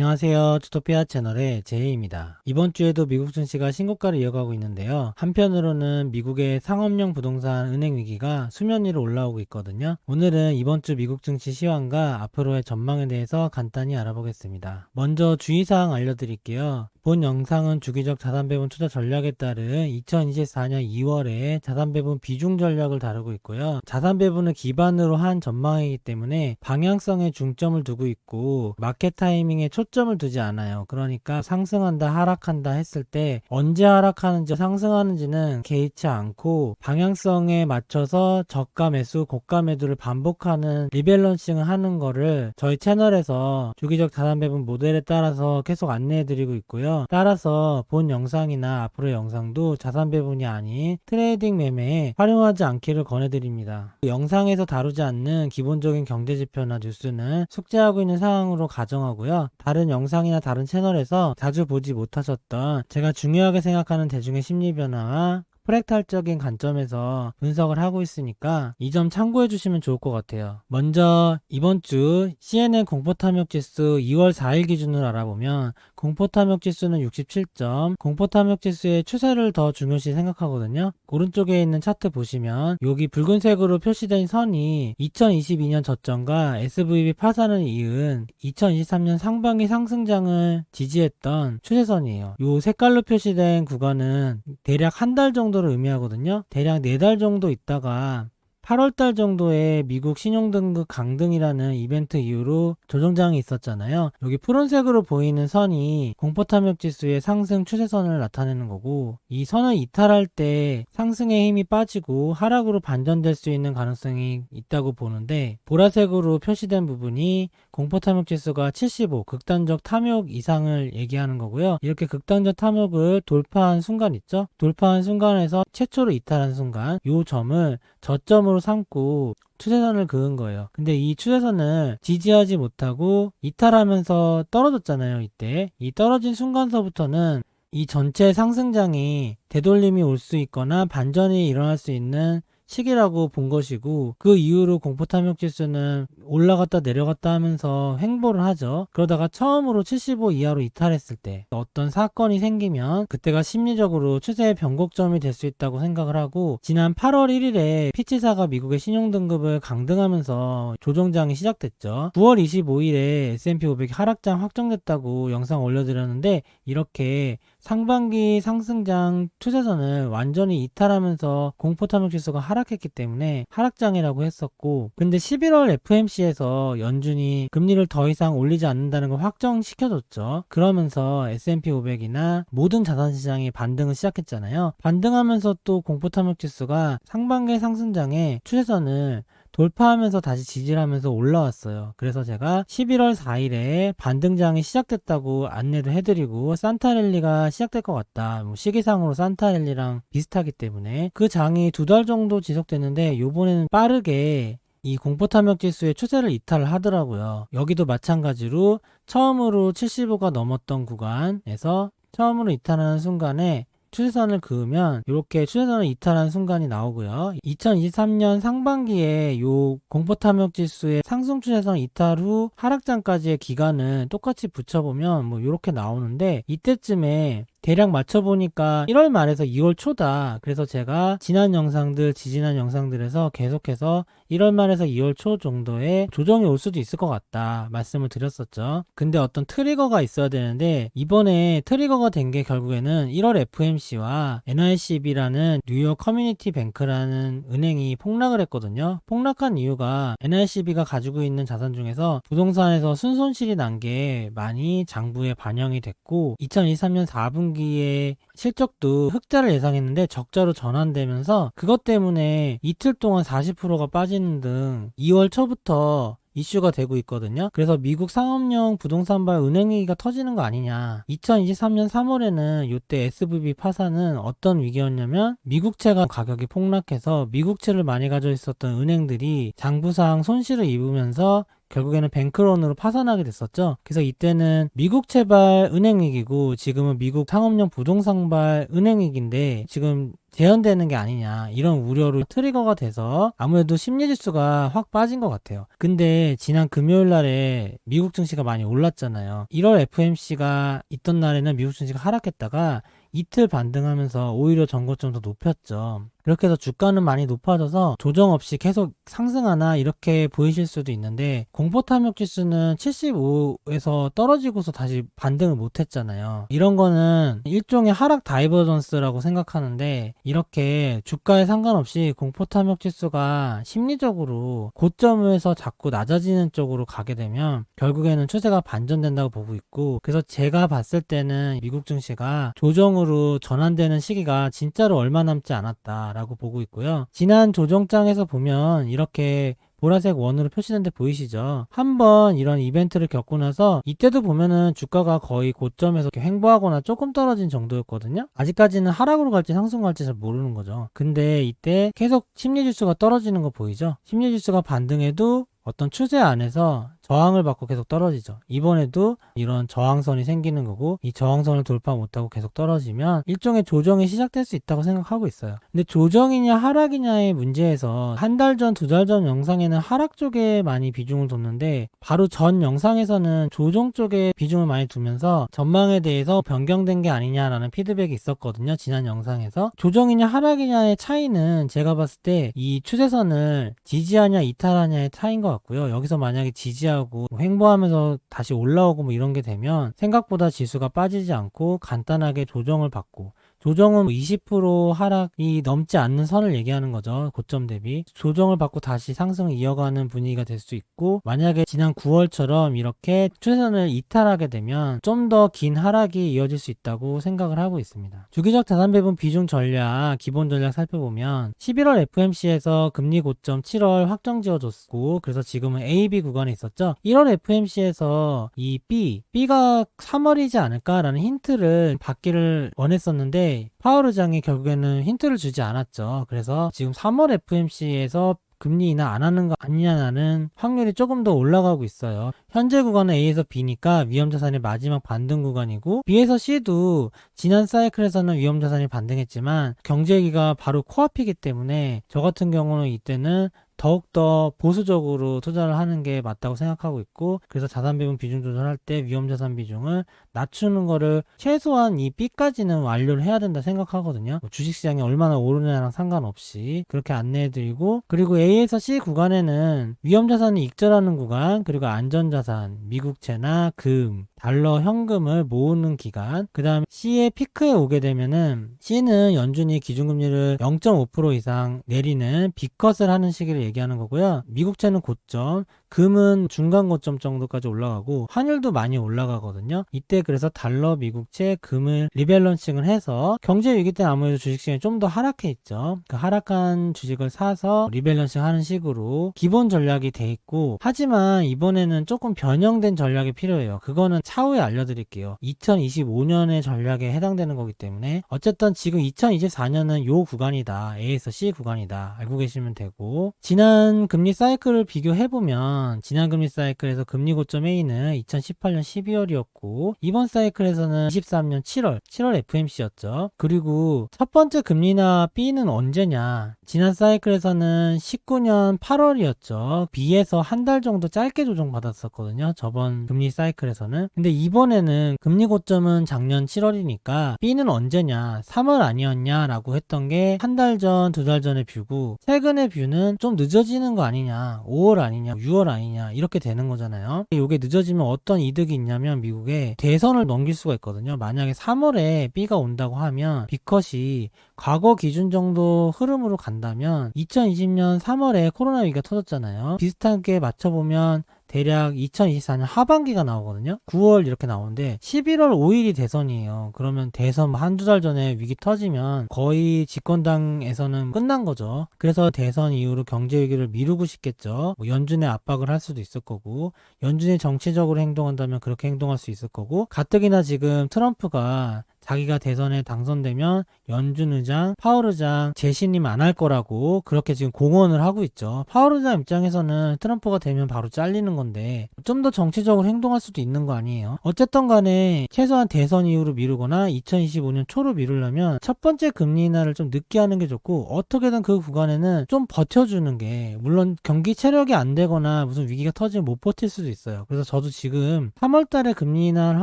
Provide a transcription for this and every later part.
안녕하세요. 주토피아 채널의 제이입니다. 이번 주에도 미국 증시가 신고가를 이어가고 있는데요. 한편으로는 미국의 상업용 부동산 은행 위기가 수면 위로 올라오고 있거든요. 오늘은 이번 주 미국 증시 시황과 앞으로의 전망에 대해서 간단히 알아보겠습니다. 먼저 주의사항 알려드릴게요. 본 영상은 주기적 자산배분 투자 전략에 따른 2024년 2월에 자산배분 비중 전략을 다루고 있고요. 자산배분을 기반으로 한 전망이기 때문에 방향성에 중점을 두고 있고 마켓 타이밍에 초 점을 두지 않아요. 그러니까 상승한다 하락한다 했을 때 언제 하락하는지 상승하는지는 개의치 않고 방향성에 맞춰서 저가 매수 고가 매도를 반복하는 리밸런싱을 하는 거를 저희 채널에서 주기적 자산 배분 모델에 따라서 계속 안내해 드리고 있고요. 따라서 본 영상이나 앞으로의 영상도 자산 배분이 아닌 트레이딩 매매에 활용하지 않기를 권해드립니다. 영상에서 다루지 않는 기본적인 경제 지표나 뉴스는 숙제하고 있는 상황으로 가정하고요. 다른 영상이나 다른 채널에서 자주 보지 못하셨던 제가 중요하게 생각하는 대중의 심리 변화와 프랙탈적인 관점에서 분석을 하고 있으니까 이 점 참고해 주시면 좋을 것 같아요. 먼저 이번 주 CNN 공포 탐욕 지수 2월 4일 기준으로 알아보면 공포 탐욕 지수는 67점, 공포 탐욕 지수의 추세를 더 중요시 생각하거든요. 오른쪽에 있는 차트 보시면 여기 붉은색으로 표시된 선이 2022년 저점과 SVB 파산을 이은 2023년 상반기 상승장을 지지했던 추세선이에요. 이 색깔로 표시된 구간은 대략 한 달 정도를 의미하거든요. 대략 4달 정도 있다가 8월달 정도에 미국 신용등급 강등이라는 이벤트 이후로 조정장이 있었잖아요. 여기 푸른색으로 보이는 선이 공포탐욕 지수의 상승 추세선을 나타내는 거고 이 선을 이탈할 때 상승의 힘이 빠지고 하락으로 반전될 수 있는 가능성이 있다고 보는데 보라색으로 표시된 부분이 공포탐욕 지수가 75 극단적 탐욕 이상을 얘기하는 거고요. 이렇게 극단적 탐욕을 돌파한 순간 있죠? 돌파한 순간에서 최초로 이탈한 순간 이 점을 저점으로 삼고 추세선을 그은 거예요. 근데 이 추세선을 지지하지 못하고 이탈하면서 떨어졌잖아요. 이때 이 떨어진 순간서부터는 이 전체 상승장이 되돌림이 올 수 있거나 반전이 일어날 수 있는 시기라고 본 것이고 그 이후로 공포 탐욕 지수는 올라갔다 내려갔다 하면서 횡보를 하죠. 그러다가 처음으로 75 이하로 이탈했을 때 어떤 사건이 생기면 그때가 심리적으로 추세의 변곡점이 될 수 있다고 생각을 하고 지난 8월 1일에 피치사가 미국의 신용등급을 강등하면서 조정장이 시작됐죠. 9월 25일에 S&P 500이 하락장 확정됐다고 영상 올려드렸는데 이렇게 상반기 상승장 추세선을 완전히 이탈하면서 공포탐욕 지수가 하락했기 때문에 하락장이라고 했었고 근데 11월 FMC에서 연준이 금리를 더 이상 올리지 않는다는 걸 확정시켜줬죠. 그러면서 S&P 500이나 모든 자산시장이 반등을 시작했잖아요. 반등하면서 또 공포탐욕 지수가 상반기 상승장에 추세선을 돌파하면서 다시 지지하면서 올라왔어요. 그래서 제가 11월 4일에 반등장이 시작됐다고 안내도 해드리고 산타랠리가 시작될 것 같다. 뭐 시기상으로 산타랠리랑 비슷하기 때문에 그 장이 두 달 정도 지속됐는데 요번에는 빠르게 이 공포 탐욕 지수의 추세를 이탈을 하더라고요. 여기도 마찬가지로 처음으로 75가 넘었던 구간에서 처음으로 이탈하는 순간에 추세선을 그으면 이렇게 추세선을 이탈한 순간이 나오고요. 2023년 상반기에 요 공포탐욕 지수의 상승 추세선 이탈 후 하락장까지의 기간은 똑같이 붙여보면 뭐 이렇게 나오는데 이때쯤에 대략 맞춰보니까 1월 말에서 2월 초다. 그래서 제가 지난 영상들, 지지난 영상들에서 계속해서 1월 말에서 2월 초 정도에 조정이 올 수도 있을 것 같다. 말씀을 드렸었죠. 근데 어떤 트리거가 있어야 되는데 이번에 트리거가 된 게 결국에는 1월 FMC와 NICB라는 뉴욕 커뮤니티 뱅크라는 은행이 폭락을 했거든요. 폭락한 이유가 NICB가 가지고 있는 자산 중에서 부동산에서 순손실이 난 게 많이 장부에 반영이 됐고 2023년 4분 4 분기에 실적도 흑자를 예상했는데 적자로 전환되면서 그것 때문에 이틀 동안 40%가 빠지는 등 2월 초부터 이슈가 되고 있거든요. 그래서 미국 상업용 부동산 발 은행 위기가 터지는 거 아니냐. 2023년 3월에는 이때 SVB 파산은 어떤 위기였냐면 미국채가 가격이 폭락해서 미국채를 많이 가져 있었던 은행들이 장부상 손실을 입으면서 결국에는 뱅크런으로 파산하게 됐었죠. 그래서 이때는 미국 채발 은행 위기고 지금은 미국 상업용 부동산발 은행 위기인데 지금 재현되는 게 아니냐 이런 우려로 트리거가 돼서 아무래도 심리지수가 확 빠진 것 같아요. 근데 지난 금요일 날에 미국 증시가 많이 올랐잖아요. 1월 FMC가 있던 날에는 미국 증시가 하락했다가 이틀 반등하면서 오히려 전고점 더 높였죠. 그렇게 해서 주가는 많이 높아져서 조정 없이 계속 상승하나 이렇게 보이실 수도 있는데 공포 탐욕 지수는 75에서 떨어지고서 다시 반등을 못 했잖아요. 이런 거는 일종의 하락 다이버전스라고 생각하는데 이렇게 주가에 상관없이 공포 탐욕 지수가 심리적으로 고점에서 자꾸 낮아지는 쪽으로 가게 되면 결국에는 추세가 반전된다고 보고 있고 그래서 제가 봤을 때는 미국 증시가 조정으로 전환되는 시기가 진짜로 얼마 남지 않았다 라고 보고 있고요. 지난 조정장에서 보면 이렇게 보라색 원으로 표시된 데 보이시죠? 한번 이런 이벤트를 겪고 나서 이때도 보면은 주가가 거의 고점에서 횡보하거나 조금 떨어진 정도였거든요. 아직까지는 하락으로 갈지 상승 갈지 잘 모르는 거죠. 근데 이때 계속 심리 지수가 떨어지는 거 보이죠? 심리 지수가 반등해도 어떤 추세 안에서 저항을 받고 계속 떨어지죠. 이번에도 이런 저항선이 생기는 거고 이 저항선을 돌파 못하고 계속 떨어지면 일종의 조정이 시작될 수 있다고 생각하고 있어요. 근데 조정이냐 하락이냐의 문제에서 한 달 전, 두 달 전 영상에는 하락 쪽에 많이 비중을 뒀는데 바로 전 영상에서는 조정 쪽에 비중을 많이 두면서 전망에 대해서 변경된 게 아니냐라는 피드백이 있었거든요. 지난 영상에서 조정이냐 하락이냐의 차이는 제가 봤을 때 이 추세선을 지지하냐 이탈하냐의 차이인 것 같고요. 여기서 만약에 지지하고 하고 횡보하면서 다시 올라오고 뭐 이런 게 되면 생각보다 지수가 빠지지 않고 간단하게 조정을 받고 조정은 20% 하락이 넘지 않는 선을 얘기하는 거죠. 고점 대비. 조정을 받고 다시 상승을 이어가는 분위기가 될 수 있고 만약에 지난 9월처럼 이렇게 추세선을 이탈하게 되면 좀 더 긴 하락이 이어질 수 있다고 생각을 하고 있습니다. 주기적 자산 배분 비중 전략, 기본 전략 살펴보면 11월 FMC에서 금리 고점 7월 확정 지어줬고 그래서 지금은 AB 구간에 있었죠. 1월 FMC에서 이 B, B가 3월이지 않을까라는 힌트를 받기를 원했었는데 파월 의장이 결국에는 힌트를 주지 않았죠. 그래서 지금 3월 FMC에서 금리 인하 안 하는 거 아니냐는 확률이 조금 더 올라가고 있어요. 현재 구간은 A에서 B니까 위험자산의 마지막 반등 구간이고 B에서 C도 지난 사이클에서는 위험자산이 반등했지만 경제위기가 바로 코앞이기 때문에 저 같은 경우는 이때는 더욱더 보수적으로 투자를 하는 게 맞다고 생각하고 있고 그래서 자산 배분 비중 조절할 때 위험 자산 비중을 낮추는 거를 최소한 이 B까지는 완료를 해야 된다 생각하거든요. 뭐 주식시장이 얼마나 오르냐랑 상관없이 그렇게 안내해드리고 그리고 A에서 C 구간에는 위험 자산이 익절하는 구간 그리고 안전 자산 미국채나 금 달러 현금을 모으는 기간 그 다음에 C의 피크에 오게 되면은 C는 연준이 기준금리를 0.5% 이상 내리는 B컷을 하는 시기를 얘기하는 거고요 미국채는 고점 금은 중간 고점 정도까지 올라가고 환율도 많이 올라가거든요. 이때 그래서 달러 미국채 금을 리밸런싱을 해서 경제 위기 때 아무래도 주식시장이 좀 더 하락해 있죠. 그 하락한 주식을 사서 리밸런싱 하는 식으로 기본 전략이 돼 있고 하지만 이번에는 조금 변형된 전략이 필요해요. 그거는 차후에 알려드릴게요. 2025년의 전략에 해당되는 거기 때문에 어쨌든 지금 2024년은 요 구간이다. A에서 C 구간이다. 알고 계시면 되고 지난 금리 사이클을 비교해보면 지난 금리 사이클에서 금리 고점 A는 2018년 12월이었고 이번 사이클에서는 23년 7월 7월 FMC였죠. 그리고 첫 번째 금리나 B는 언제냐? 지난 사이클에서는 19년 8월이었죠. B에서 한 달 정도 짧게 조정받았었거든요. 저번 금리 사이클에서는. 근데 이번에는 금리 고점은 작년 7월이니까 B는 언제냐? 3월 아니었냐라고 했던 게 한 달 전, 두 달 전의 뷰고 최근의 뷰는 좀 늦어지는 거 아니냐? 5월 아니냐? 6월 아니냐 이렇게 되는 거잖아요. 이게 늦어지면 어떤 이득이 있냐면 미국에 대선을 넘길 수가 있거든요. 만약에 3월에 B가 온다고 하면 B컷이 과거 기준 정도 흐름으로 간다면 2020년 3월에 코로나 위기가 터졌잖아요. 비슷하게 맞춰보면 대략 2024년 하반기가 나오거든요. 9월 이렇게 나오는데 11월 5일이 대선이에요. 그러면 대선 한두 달 전에 위기 터지면 거의 집권당에서는 끝난 거죠. 그래서 대선 이후로 경제 위기를 미루고 싶겠죠. 뭐 연준의 압박을 할 수도 있을 거고 연준이 정치적으로 행동한다면 그렇게 행동할 수 있을 거고 가뜩이나 지금 트럼프가 자기가 대선에 당선되면 연준 의장, 파월 의장 재신임 안 할 거라고 그렇게 지금 공언을 하고 있죠. 파월 의장 입장에서는 트럼프가 되면 바로 잘리는 건데 좀 더 정치적으로 행동할 수도 있는 거 아니에요. 어쨌든 간에 최소한 대선 이후로 미루거나 2025년 초로 미루려면 첫 번째 금리 인하를 좀 늦게 하는 게 좋고 어떻게든 그 구간에는 좀 버텨주는 게 물론 경기 체력이 안 되거나 무슨 위기가 터지면 못 버틸 수도 있어요. 그래서 저도 지금 3월 달에 금리 인하할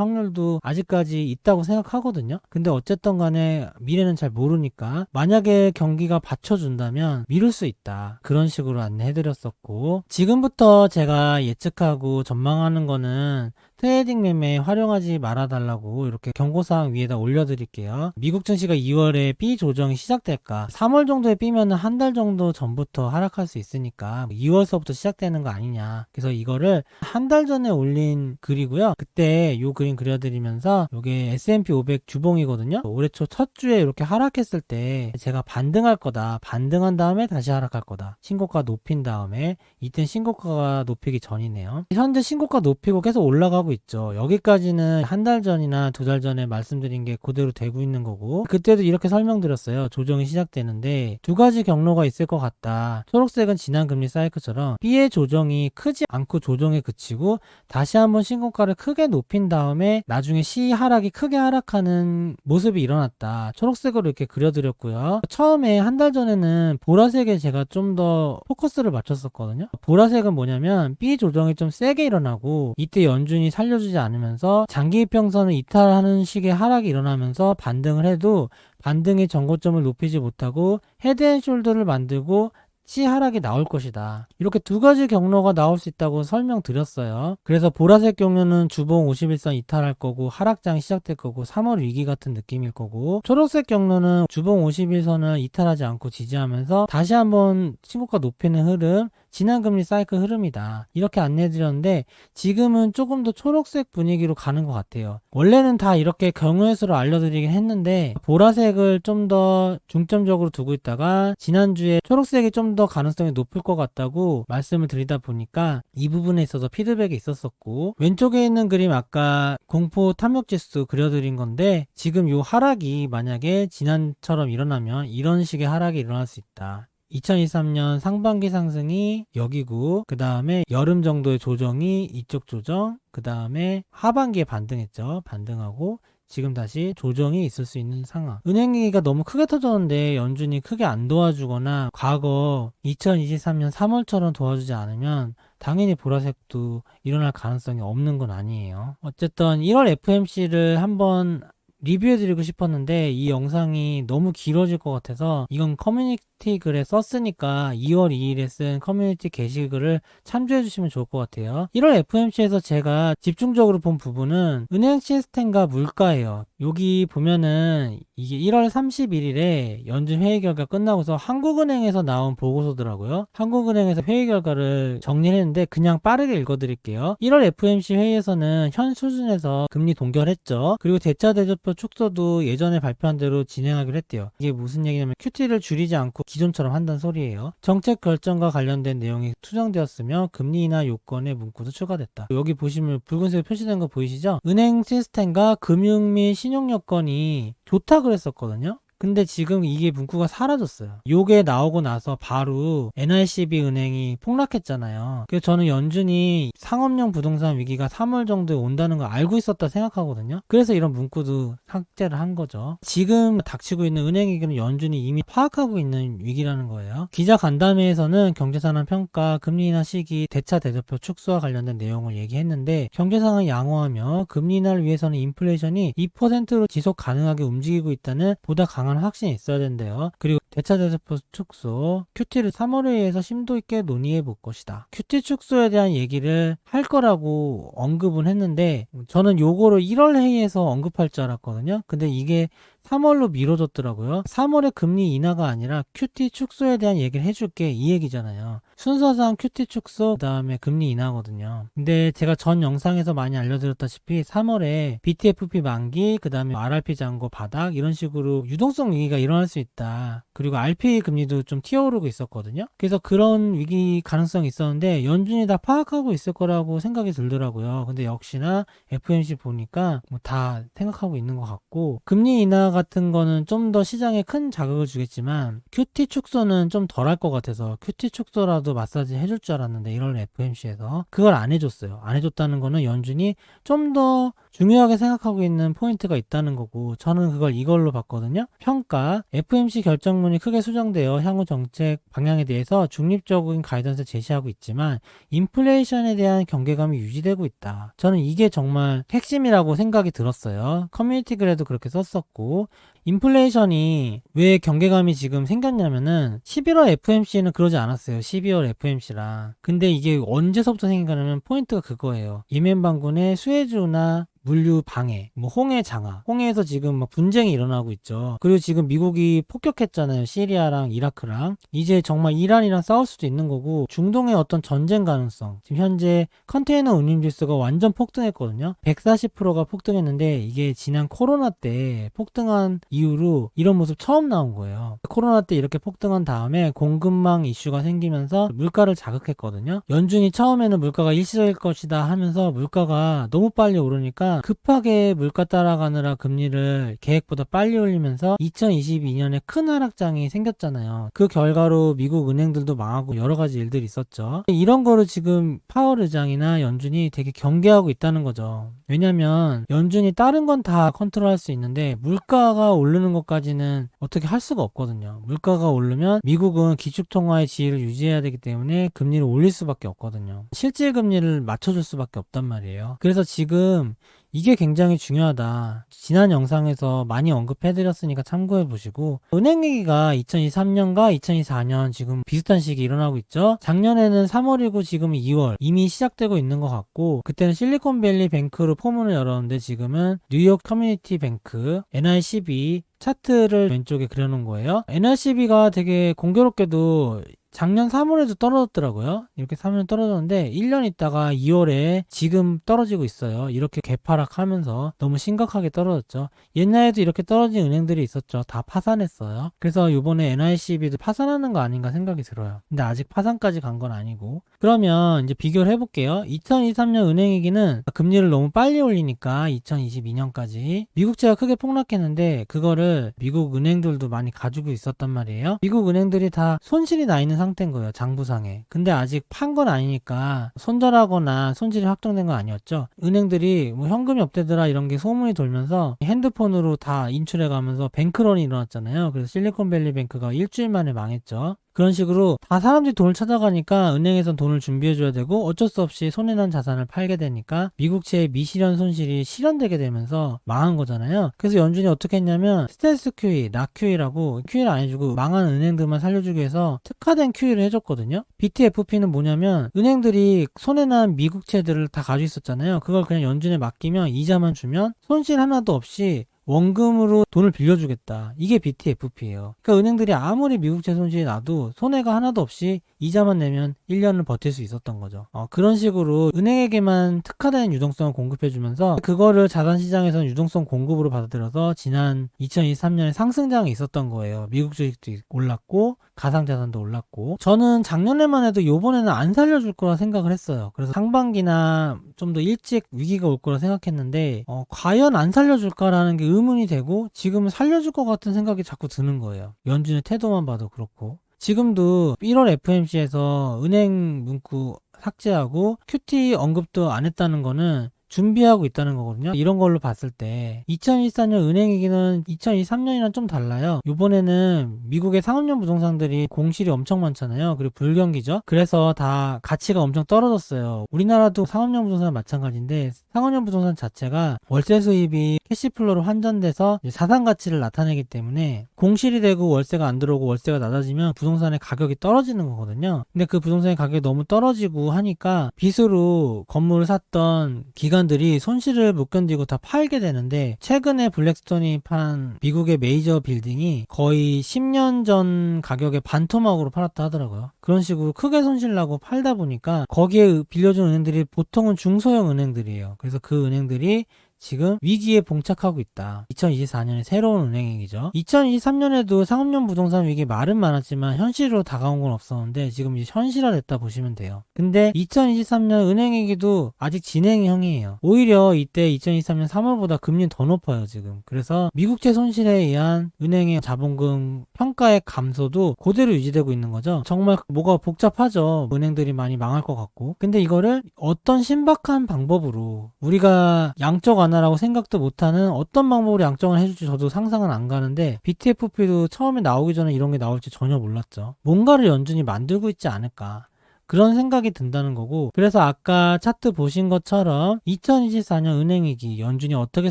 확률도 아직까지 있다고 생각하거든요. 근데 어쨌든 간에 미래는 잘 모르니까 만약에 경기가 받쳐준다면 미룰 수 있다. 그런 식으로 안내해드렸었고 지금부터 제가 예측하고 전망하는 거는 트레이딩 매매에 활용하지 말아달라고 이렇게 경고사항 위에다 올려드릴게요. 미국 증시가 2월에 B 조정이 시작될까? 3월 정도에 B면은 한달 정도 전부터 하락할 수 있으니까 2월서부터 시작되는 거 아니냐. 그래서 이거를 한 달 전에 올린 글이고요. 그때 요 그림 그려드리면서 요게 S&P 500 주봉이거든요. 올해 초 첫 주에 이렇게 하락했을 때 제가 반등할 거다. 반등한 다음에 다시 하락할 거다. 신고가 높인 다음에 이땐 신고가가 높이기 전이네요. 현재 신고가 높이고 계속 올라가고 있죠. 여기까지는 한 달 전이나 두 달 전에 말씀드린 게 그대로 되고 있는 거고 그때도 이렇게 설명드렸어요. 조정이 시작되는데 두 가지 경로가 있을 것 같다. 초록색은 지난 금리 사이클처럼 B의 조정이 크지 않고 조정에 그치고 다시 한번 신고가를 크게 높인 다음에 나중에 C 하락이 크게 하락하는 모습이 일어났다. 초록색으로 이렇게 그려드렸고요. 처음에 한 달 전에는 보라색에 제가 좀 더 포커스를 맞췄었거든요. 보라색은 뭐냐면 B 조정이 좀 세게 일어나고 이때 연준이 살려주지 않으면서 장기 이평선을 이탈하는 식의 하락이 일어나면서 반등을 해도 반등의 전고점을 높이지 못하고 헤드앤숄더를 만들고 시 하락이 나올 것이다. 이렇게 두 가지 경로가 나올 수 있다고 설명드렸어요. 그래서 보라색 경로는 주봉 51선 이탈할 거고 하락장이 시작될 거고 3월 위기 같은 느낌일 거고 초록색 경로는 주봉 51선을 이탈하지 않고 지지하면서 다시 한번 신고가 높이는 흐름 지난 금리 사이클 흐름이다. 이렇게 안내해드렸는데 지금은 조금 더 초록색 분위기로 가는 것 같아요. 원래는 다 이렇게 경우의 수로 알려드리긴 했는데 보라색을 좀 더 중점적으로 두고 있다가 지난주에 초록색이 좀 더 가능성이 높을 것 같다고 말씀을 드리다 보니까 이 부분에 있어서 피드백이 있었었고 왼쪽에 있는 그림 아까 공포 탐욕 지수 그려드린 건데 지금 요 하락이 만약에 지난처럼 일어나면 이런 식의 하락이 일어날 수 있다. 2023년 상반기 상승이 여기고 그 다음에 여름 정도의 조정이 이쪽 조정 그 다음에 하반기에 반등했죠 반등하고 지금 다시 조정이 있을 수 있는 상황. 은행위기가 너무 크게 터졌는데 연준이 크게 안 도와주거나 과거 2023년 3월처럼 도와주지 않으면 당연히 보라색도 일어날 가능성이 없는 건 아니에요. 어쨌든 1월 FMC를 한번 리뷰해드리고 싶었는데 이 영상이 너무 길어질 것 같아서 이건 커뮤니 티 글에 썼으니까 2월 2일에 쓴 커뮤니티 게시글을 참조해 주시면 좋을 것 같아요. 1월 FMC에서 제가 집중적으로 본 부분은 은행 시스템과 물가예요. 여기 보면은 이게 1월 31일에 연준 회의 결과 끝나고서 한국은행에서 나온 보고서더라고요. 한국은행에서 회의 결과를 정리했는데 그냥 빠르게 읽어드릴게요. 1월 FMC 회의에서는 현 수준에서 금리 동결했죠. 그리고 대차 대조표 축소도 예전에 발표한 대로 진행하기로 했대요. 이게 무슨 얘기냐면 QT를 줄이지 않고 기존처럼 한다는 소리예요. 정책 결정과 관련된 내용이 수정되었으며 금리 인하 요건의 문구도 추가됐다. 여기 보시면 붉은색 표시된 거 보이시죠? 은행 시스템과 금융 및 신용 여건이 좋다 그랬었거든요. 근데 지금 이게 문구가 사라졌어요. 요게 나오고 나서 바로 NICB 은행이 폭락했잖아요. 그래서 저는 연준이 상업용 부동산 위기가 3월 정도에 온다는 걸 알고 있었다 생각하거든요. 그래서 이런 문구도 삭제를 한 거죠. 지금 닥치고 있는 은행 위기는 연준이 이미 파악하고 있는 위기라는 거예요. 기자 간담회에서는 경제산업 평가, 금리 인하 시기, 대차 대조표 축소와 관련된 내용을 얘기했는데 경제 상황 양호하며 금리 인하를 위해서는 인플레이션이 2%로 지속 가능하게 움직이고 있다는 보다 강한 확신이 있어야 된대요. 그리고 대차 대조표 축소, QT를 3월 회의에서 심도 있게 논의해 볼 것이다. QT 축소에 대한 얘기를 할 거라고 언급은 했는데 저는 요거를 1월 회의에서 언급할 줄 알았거든요. 근데 이게 3월로 미뤄졌더라고요. 3월에 금리 인하가 아니라 QT 축소에 대한 얘기를 해줄게 이 얘기잖아요. 순서상 QT 축소 그다음에 금리 인하거든요. 근데 제가 전 영상에서 많이 알려드렸다시피 3월에 BTFP 만기 그다음에 RRP 잔고 바닥 이런 식으로 유동성 위기가 일어날 수 있다. 그리고 RPA 금리도 좀 튀어오르고 있었거든요. 그래서 그런 위기 가능성이 있었는데 연준이 다 파악하고 있을 거라고 생각이 들더라고요. 근데 역시나 FMC 보니까 뭐 다 생각하고 있는 것 같고 금리 인하 같은 거는 좀 더 시장에 큰 자극을 주겠지만 QT 축소는 좀 덜 할 것 같아서 QT 축소라도 마사지 해줄 줄 알았는데 이런 FMC에서 그걸 안 해줬어요. 안 해줬다는 거는 연준이 좀 더 중요하게 생각하고 있는 포인트가 있다는 거고 저는 그걸 이걸로 봤거든요. 평가 FMC 결정문이 크게 수정되어 향후 정책 방향에 대해서 중립적인 가이던스를 제시하고 있지만 인플레이션에 대한 경계감이 유지되고 있다. 저는 이게 정말 핵심이라고 생각이 들었어요. 커뮤니티 글에도 그렇게 썼었고 인플레이션이 왜 경계감이 지금 생겼냐면은 11월 FMC는 그러지 않았어요. 12월 FMC랑. 근데 이게 언제서부터 생긴가냐면 포인트가 그거예요. 예멘 반군의 수에즈나 물류 방해, 뭐 홍해 장악, 홍해에서 지금 막 분쟁이 일어나고 있죠. 그리고 지금 미국이 폭격했잖아요. 시리아랑 이라크랑. 이제 정말 이란이랑 싸울 수도 있는 거고 중동의 어떤 전쟁 가능성. 지금 현재 컨테이너 운임 지수가 완전 폭등했거든요. 140%가 폭등했는데 이게 지난 코로나 때 폭등한 이후로 이런 모습 처음 나온 거예요. 코로나 때 이렇게 폭등한 다음에 공급망 이슈가 생기면서 물가를 자극했거든요. 연준이 처음에는 물가가 일시적일 것이다 하면서 물가가 너무 빨리 오르니까 급하게 물가 따라가느라 금리를 계획보다 빨리 올리면서 2022년에 큰 하락장이 생겼잖아요. 그 결과로 미국 은행들도 망하고 여러 가지 일들이 있었죠. 이런 거를 지금 파월 의장이나 연준이 되게 경계하고 있다는 거죠. 왜냐면 연준이 다른 건 다 컨트롤할 수 있는데 물가가 오르는 것까지는 어떻게 할 수가 없거든요. 물가가 오르면 미국은 기축통화의 지위를 유지해야 되기 때문에 금리를 올릴 수밖에 없거든요. 실질 금리를 맞춰줄 수밖에 없단 말이에요. 그래서 지금 이게 굉장히 중요하다. 지난 영상에서 많이 언급해드렸으니까 참고해 보시고 은행 위기가 2023년과 2024년 지금 비슷한 시기 일어나고 있죠. 작년에는 3월이고 지금 2월 이미 시작되고 있는 것 같고 그때는 실리콘밸리 뱅크로 포문을 열었는데 지금은 뉴욕 커뮤니티 뱅크 NICB 차트를 왼쪽에 그려놓은 거예요. NRCB가 되게 공교롭게도 작년 3월에도 떨어졌더라고요. 이렇게 3년 떨어졌는데 1년 있다가 2월에 지금 떨어지고 있어요. 이렇게 개파락하면서 너무 심각하게 떨어졌죠. 옛날에도 이렇게 떨어진 은행들이 있었죠. 다 파산했어요. 그래서 이번에 NICB도 파산하는 거 아닌가 생각이 들어요. 근데 아직 파산까지 간 건 아니고. 그러면 이제 비교를 해볼게요. 2023년 은행위기는 금리를 너무 빨리 올리니까 2022년까지 미국채가 크게 폭락했는데 그거를 미국 은행들도 많이 가지고 있었단 말이에요. 미국 은행들이 다 손실이 나 있는 상태인 거예요. 장부상에. 근데 아직 판 건 아니니까 손절하거나 손실이 확정된 건 아니었죠. 은행들이 뭐 현금이 없대더라 이런 게 소문이 돌면서 핸드폰으로 다 인출해 가면서 뱅크런이 일어났잖아요. 그래서 실리콘밸리 뱅크가 일주일 만에 망했죠. 그런 식으로 다 사람들이 돈을 찾아가니까 은행에선 돈을 준비해줘야 되고 어쩔 수 없이 손해난 자산을 팔게 되니까 미국채의 미실현 손실이 실현되게 되면서 망한 거잖아요. 그래서 연준이 어떻게 했냐면 스텔스 QE, 나 QE라고 QE를 안 해주고 망한 은행들만 살려주기 위해서 특화된 QE를 해줬거든요. BTFP는 뭐냐면 은행들이 손해난 미국채들을 다 가지고 있었잖아요. 그걸 그냥 연준에 맡기면 이자만 주면 손실 하나도 없이 원금으로 돈을 빌려주겠다. 이게 BTFP예요. 그러니까 은행들이 아무리 미국 채 손실이 나도 손해가 하나도 없이 이자만 내면 1년을 버틸 수 있었던 거죠. 어, 그런 식으로 은행에게만 특화된 유동성을 공급해주면서 그거를 자산시장에서는 유동성 공급으로 받아들여서 지난 2023년에 상승장이 있었던 거예요. 미국 주식도 올랐고 가상자산도 올랐고 저는 작년에만 해도 요번에는 안 살려줄 거라 생각을 했어요. 그래서 상반기나 좀 더 일찍 위기가 올 거라 생각했는데 어, 과연 안 살려줄까라는 게 의문이 되고 지금은 살려줄 것 같은 생각이 자꾸 드는 거예요. 연준의 태도만 봐도 그렇고 지금도 1월 FMC에서 은행 문구 삭제하고 QT 언급도 안 했다는 거는 준비하고 있다는 거거든요. 이런 걸로 봤을 때 2024년 은행 위기는 2023년이랑 좀 달라요. 이번에는 미국의 상업용 부동산들이 공실이 엄청 많잖아요. 그리고 불경기죠. 그래서 다 가치가 엄청 떨어졌어요. 우리나라도 상업용 부동산 마찬가지인데 상업용 부동산 자체가 월세 수입이 캐시플로로 환전돼서 자산 가치를 나타내기 때문에 공실이 되고 월세가 안 들어오고 월세가 낮아지면 부동산의 가격이 떨어지는 거거든요. 근데 그 부동산의 가격이 너무 떨어지고 하니까 빚으로 건물을 샀던 기간 기관들이 손실을 못 견디고 다 팔게 되는데 최근에 블랙스톤이 판 미국의 메이저 빌딩이 거의 10년 전 가격에 반토막으로 팔았다 하더라고요. 그런 식으로 크게 손실 나고 팔다 보니까 거기에 빌려준 은행들이 보통은 중소형 은행들이에요. 그래서 그 은행들이 지금 위기에 봉착하고 있다. 2024년에 새로운 은행이죠. 2023년에도 상업용 부동산 위기 말은 많았지만 현실로 다가온 건 없었는데 지금 이제 현실화됐다 보시면 돼요. 근데 2023년 은행위기도 아직 진행형이에요. 오히려 이때 2023년 3월보다 금리는 더 높아요 지금. 그래서 미국채 손실에 의한 은행의 자본금 평가의 감소도 그대로 유지되고 있는 거죠. 정말 뭐가 복잡하죠. 은행들이 많이 망할 것 같고. 근데 이거를 어떤 신박한 방법으로 우리가 양적 완화라고 생각도 못하는 어떤 방법으로 양적을 해줄지 저도 상상은 안 가는데 BTFP도 처음에 나오기 전에 이런 게 나올지 전혀 몰랐죠. 뭔가를 연준이 만들고 있지 않을까. 그런 생각이 든다는 거고 그래서 아까 차트 보신 것처럼 2024년 은행위기 연준이 어떻게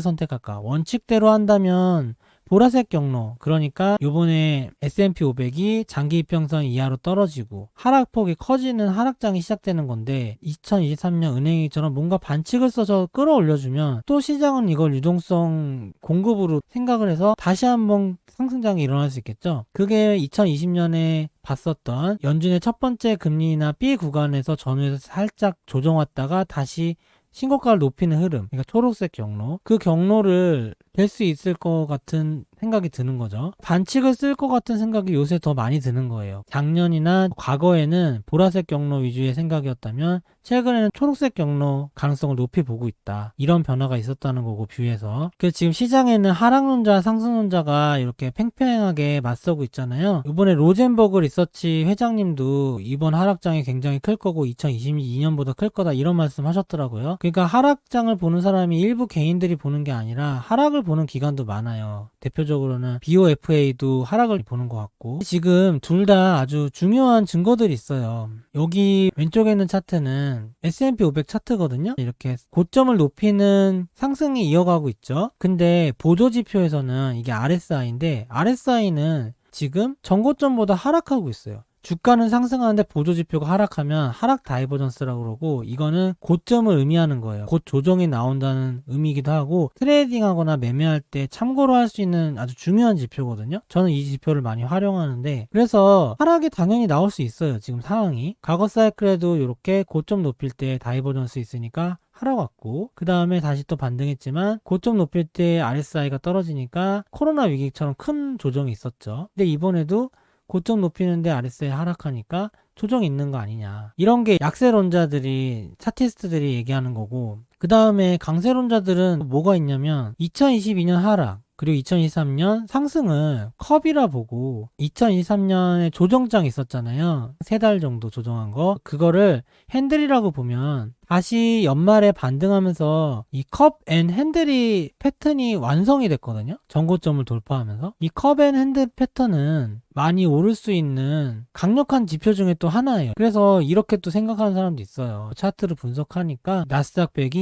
선택할까 원칙대로 한다면 보라색 경로 그러니까 요번에 S&P 500이 장기 이평선 이하로 떨어지고 하락폭이 커지는 하락장이 시작되는 건데 2023년 은행위처럼 뭔가 반칙을 써서 끌어올려주면 또 시장은 이걸 유동성 공급으로 생각을 해서 다시 한번 상승장이 일어날 수 있겠죠. 그게 2020년에 봤었던 연준의 첫 번째 금리나 B 구간에서 전후에서 살짝 조정 왔다가 다시 신고가를 높이는 흐름, 그러니까 초록색 경로. 그 경로를 될 수 있을 것 같은 생각이 드는 거죠. 반칙을 쓸 것 같은 생각이 요새 더 많이 드는 거예요. 작년이나 과거에는 보라색 경로 위주의 생각이었다면 최근에는 초록색 경로 가능성을 높이 보고 있다. 이런 변화가 있었다는 거고 뷰에서. 그래서 지금 시장에는 하락론자, 상승론자가 이렇게 팽팽하게 맞서고 있잖아요. 이번에 로젠버그 리서치 회장님도 이번 하락장이 굉장히 클 거고 2022년보다 클 거다 이런 말씀 하셨더라고요. 그러니까 하락장을 보는 사람이 일부 개인들이 보는 게 아니라 하락을 보는 기관도 많아요. 대표적으로는 BOFA도 하락을 보는 것 같고 지금 둘 다 아주 중요한 증거들이 있어요. 여기 왼쪽에 있는 차트는 S&P 500 차트거든요. 이렇게 고점을 높이는 상승이 이어가고 있죠. 근데 보조 지표에서는 이게 RSI인데 RSI는 지금 전고점보다 하락하고 있어요. 주가는 상승하는데 보조 지표가 하락하면 하락 다이버전스라고 그러고 이거는 고점을 의미하는 거예요. 곧 조정이 나온다는 의미이기도 하고 트레이딩하거나 매매할 때 참고로 할 수 있는 아주 중요한 지표거든요. 저는 이 지표를 많이 활용하는데 그래서 하락이 당연히 나올 수 있어요. 지금 상황이 과거 사이클에도 이렇게 고점 높일 때 다이버전스 있으니까 하락 왔고 그 다음에 다시 또 반등했지만 고점 높일 때 RSI가 떨어지니까 코로나 위기처럼 큰 조정이 있었죠. 근데 이번에도 고점 높이는데 RSI 하락하니까 조정이 있는 거 아니냐. 이런 게 약세론자들이, 차티스트들이 얘기하는 거고, 그 다음에 강세론자들은 뭐가 있냐면, 2022년 하락, 그리고 2023년 상승을 컵이라 보고 2023년에 조정장 있었잖아요. 세 달 정도 조정한 거. 그거를 핸들이라고 보면 다시 연말에 반등하면서 이 컵 앤 핸들이 패턴이 완성이 됐거든요. 전고점을 돌파하면서. 이 컵 앤 핸들 패턴은 많이 오를 수 있는 강력한 지표 중에 또 하나예요. 그래서 이렇게 또 생각하는 사람도 있어요. 차트를 분석하니까 나스닥 100이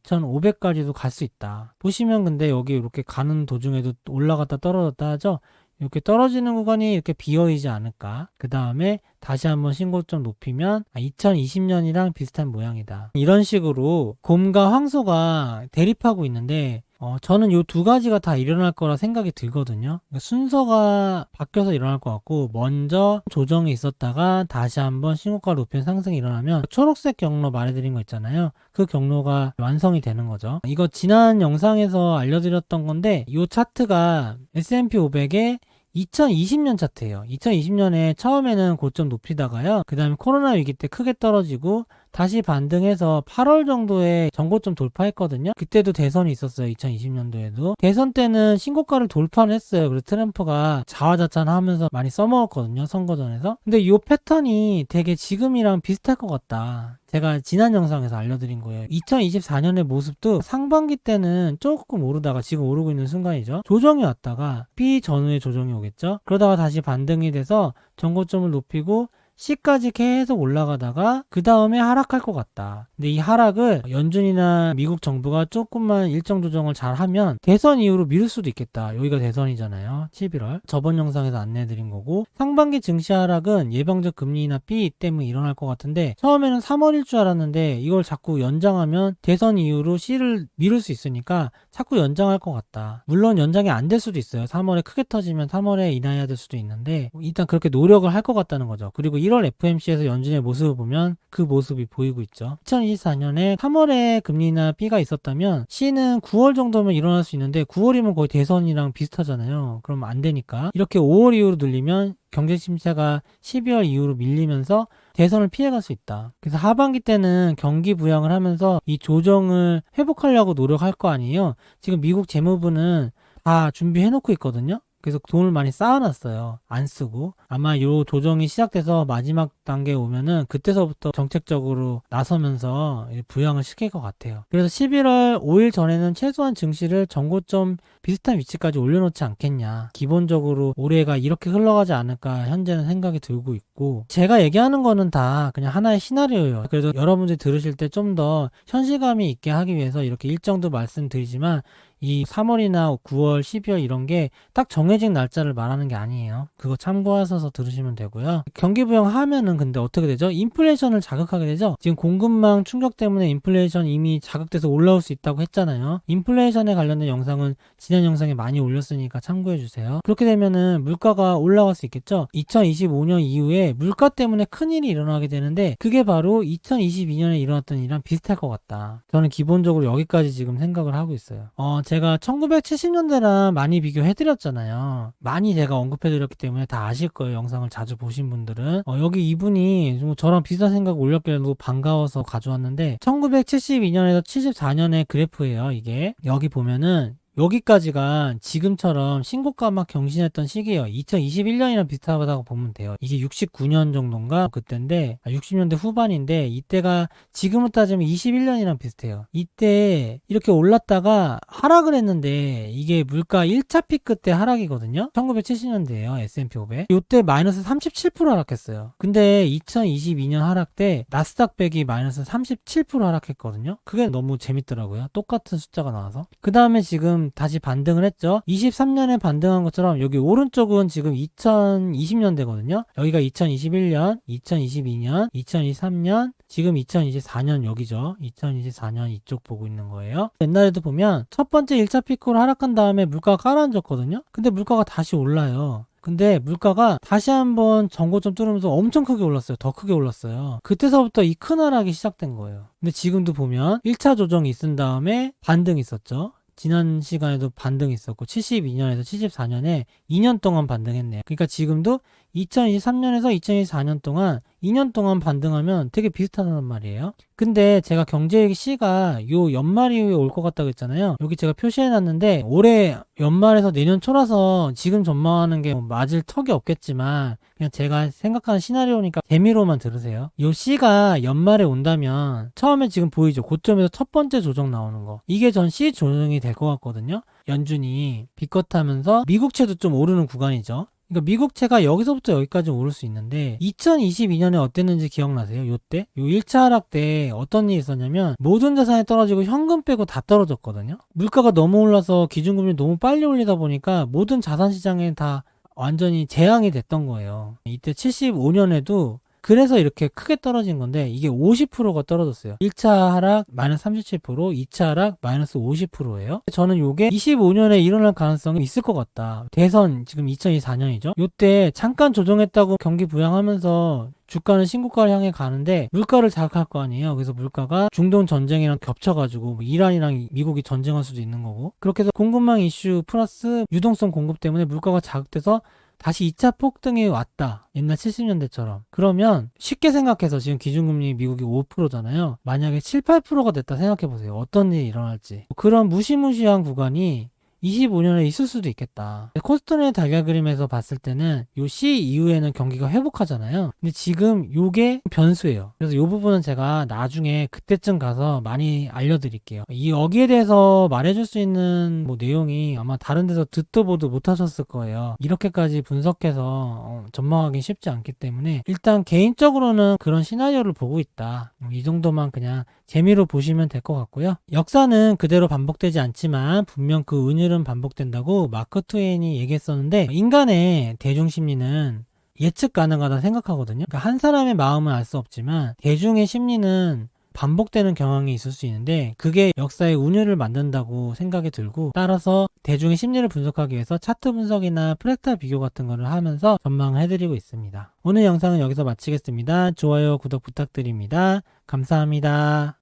22,500까지도 갈 수 있다. 보시면 근데 여기 이렇게 가는 도중에도 올라갔다 떨어졌다 하죠. 이렇게 떨어지는 구간이 이렇게 비어있지 않을까. 그 다음에 다시 한번 신고점 높이면 2020년이랑 비슷한 모양이다. 이런 식으로 곰과 황소가 대립하고 있는데 어, 저는 이 두 가지가 다 일어날 거라 생각이 들거든요. 그러니까 순서가 바뀌어서 일어날 것 같고, 먼저 조정이 있었다가 다시 한번 신고가 높인 상승이 일어나면 초록색 경로 말해드린 거 있잖아요. 그 경로가 완성이 되는 거죠. 이거 지난 영상에서 알려드렸던 건데, 이 차트가 S&P 500에 2020년 차트예요. 2020년에 처음에는 고점 높이다가요. 그 다음에 코로나 위기 때 크게 떨어지고 다시 반등해서 8월 정도에 전고점 돌파했거든요. 그때도 대선이 있었어요. 2020년도에도. 대선 때는 신고가를 돌파를 했어요. 그래서 트럼프가 자화자찬하면서 많이 써먹었거든요. 선거전에서. 근데 이 패턴이 되게 지금이랑 비슷할 것 같다. 제가 지난 영상에서 알려드린 거예요. 2024년의 모습도 상반기 때는 조금 오르다가 지금 오르고 있는 순간이죠. 조정이 왔다가 B 전후에 조정이 오겠죠. 그러다가 다시 반등이 돼서 전고점을 높이고 C까지 계속 올라가다가 그 다음에 하락할 것 같다. 근데 이 하락을 연준이나 미국 정부가 조금만 일정 조정을 잘 하면 대선 이후로 미룰 수도 있겠다. 여기가 대선이잖아요. 11월. 저번 영상에서 안내해드린 거고 상반기 증시 하락은 예방적 금리나 B 때문에 일어날 것 같은데 처음에는 3월일 줄 알았는데 이걸 자꾸 연장하면 대선 이후로 C를 미룰 수 있으니까 자꾸 연장할 것 같다. 물론 연장이 안 될 수도 있어요. 3월에 크게 터지면 3월에 인하해야 될 수도 있는데 일단 그렇게 노력을 할 것 같다는 거죠. 그리고 1월 FMC에서 연준의 모습을 보면 그 모습이 보이고 있죠. 2024년에 3월에 금리나 B가 있었다면 C는 9월 정도면 일어날 수 있는데 9월이면 거의 대선이랑 비슷하잖아요. 그럼 안 되니까 이렇게 5월 이후로 늘리면 경제 침체가 12월 이후로 밀리면서 대선을 피해갈 수 있다. 그래서 하반기 때는 경기 부양을 하면서 이 조정을 회복하려고 노력할 거 아니에요. 지금 미국 재무부는 다 준비해 놓고 있거든요. 그래서 돈을 많이 쌓아놨어요. 안 쓰고. 아마 요 조정이 시작돼서 마지막 단계에 오면은 그때서부터 정책적으로 나서면서 부양을 시킬 것 같아요. 그래서 11월 5일 전에는 최소한 증시를 정고점 비슷한 위치까지 올려놓지 않겠냐. 기본적으로 올해가 이렇게 흘러가지 않을까 현재는 생각이 들고 있고 제가 얘기하는 거는 다 그냥 하나의 시나리오예요. 그래도 여러분들이 들으실 때 좀 더 현실감이 있게 하기 위해서 이렇게 일정도 말씀드리지만 이 3월이나 9월, 12월 이런 게 딱 정해진 날짜를 말하는 게 아니에요. 그거 참고하셔서 들으시면 되고요. 경기 부양 하면은 근데 어떻게 되죠? 인플레이션을 자극하게 되죠. 지금 공급망 충격 때문에 인플레이션 이미 자극돼서 올라올 수 있다고 했잖아요. 인플레이션에 관련된 영상은 지난 영상에 많이 올렸으니까 참고해 주세요. 그렇게 되면은 물가가 올라갈 수 있겠죠. 2025년 이후에 물가 때문에 큰 일이 일어나게 되는데 그게 바로 2022년에 일어났던 일이랑 비슷할 것 같다. 저는 기본적으로 여기까지 지금 생각을 하고 있어요. 어, 제가 1970년대랑 많이 비교해드렸잖아요. 많이 제가 언급해드렸기 때문에 다 아실 거예요. 영상을 자주 보신 분들은. 어, 여기 이분이 좀 저랑 비슷한 생각 올렸길래 너무 반가워서 가져왔는데 1972년에서 74년의 그래프예요. 이게 여기 보면은 여기까지가 지금처럼 신고가 막 경신했던 시기예요. 2021년이랑 비슷하다고 보면 돼요. 이게 69년 정도인가 그때인데 60년대 후반인데 이때가 지금으로 따지면 21년이랑 비슷해요. 이때 이렇게 올랐다가 하락을 했는데 이게 물가 1차 피크 때 하락이거든요. 1970년대예요. S&P 500. 이때 마이너스 37% 하락했어요. 근데 2022년 하락 때 나스닥 100이 마이너스 37% 하락했거든요. 그게 너무 재밌더라고요. 똑같은 숫자가 나와서. 그 다음에 지금 다시 반등을 했죠. 23년에 반등한 것처럼 여기 오른쪽은 지금 2020년대거든요. 여기가 2021년, 2022년, 2023년, 지금 2024년 여기죠. 2024년 이쪽 보고 있는 거예요. 옛날에도 보면 첫 번째 1차 피크로 하락한 다음에 물가가 가라앉았거든요. 근데 물가가 다시 올라요. 근데 물가가 다시 한번 전고점 뚫으면서 엄청 크게 올랐어요. 더 크게 올랐어요. 그때서부터 이 큰 하락이 시작된 거예요. 근데 지금도 보면 1차 조정이 있은 다음에 반등이 있었죠. 지난 시간에도 반등이 있었고 72년에서 74년에 2년 동안 반등했네요. 그러니까 지금도 2023년에서 2024년 동안 2년 동안 반등하면 되게 비슷하단 말이에요. 근데 제가 경제얘기 C가 요 연말 이후에 올 것 같다고 했잖아요. 여기 제가 표시해 놨는데 올해 연말에서 내년 초라서 지금 전망하는 게뭐 맞을 턱이 없겠지만 그냥 제가 생각하는 시나리오니까 재미로만 들으세요. 요 C가 연말에 온다면 처음에 지금 보이죠? 고점에서 첫 번째 조정 나오는 거. 이게 전 C 조정이 될 것 같거든요. 연준이 비껏하면서 미국채도 좀 오르는 구간이죠. 그러니까 미국채가 여기서부터 여기까지 오를 수 있는데 2022년에 어땠는지 기억나세요? 요때? 요 1차 하락 때 어떤 일이 있었냐면 모든 자산이 떨어지고 현금 빼고 다 떨어졌거든요. 물가가 너무 올라서 기준금리 너무 빨리 올리다 보니까 모든 자산 시장에 다 완전히 재앙이 됐던 거예요. 이때 75년에도 그래서 이렇게 크게 떨어진 건데 이게 50%가 떨어졌어요. 1차 하락 마이너스 37%, 2차 하락 마이너스 50%예요. 저는 요게 25년에 일어날 가능성이 있을 것 같다. 대선 지금 2024년이죠. 요때 잠깐 조정했다고 경기 부양하면서 주가는 신고가를 향해 가는데 물가를 자극할 거 아니에요. 그래서 물가가 중동 전쟁이랑 겹쳐가지고 뭐 이란이랑 미국이 전쟁할 수도 있는 거고 그렇게 해서 공급망 이슈 플러스 유동성 공급 때문에 물가가 자극돼서 다시 2차 폭등이 왔다. 옛날 70년대처럼. 그러면 쉽게 생각해서 지금 기준금리 미국이 5%잖아요. 만약에 7, 8%가 됐다 생각해보세요. 어떤 일이 일어날지. 그런 무시무시한 구간이 25년에 있을 수도 있겠다. 코스토네 달걀 그림에서 봤을 때는 요 C 이후에는 경기가 회복하잖아요. 근데 지금 요게 변수예요. 그래서 요 부분은 제가 나중에 그때쯤 가서 많이 알려드릴게요. 이 여기에 대해서 말해줄 수 있는 뭐 내용이 아마 다른 데서 듣도 보도 못하셨을 거예요. 이렇게까지 분석해서 어, 전망하기 쉽지 않기 때문에 일단 개인적으로는 그런 시나리오를 보고 있다. 음, 이 정도만 그냥 재미로 보시면 될 것 같고요. 역사는 그대로 반복되지 않지만 분명 그 은 율은 반복된다고 마크 트웨인이 얘기했었는데 인간의 대중 심리는 예측 가능하다 생각하거든요. 그러니까 한 사람의 마음은 알 수 없지만 대중의 심리는 반복되는 경향이 있을 수 있는데 그게 역사의 운율을 만든다고 생각이 들고 따라서 대중의 심리를 분석하기 위해서 차트 분석이나 프랙탈 비교 같은 거를 하면서 전망을 해드리고 있습니다. 오늘 영상은 여기서 마치겠습니다. 좋아요, 구독 부탁드립니다. 감사합니다.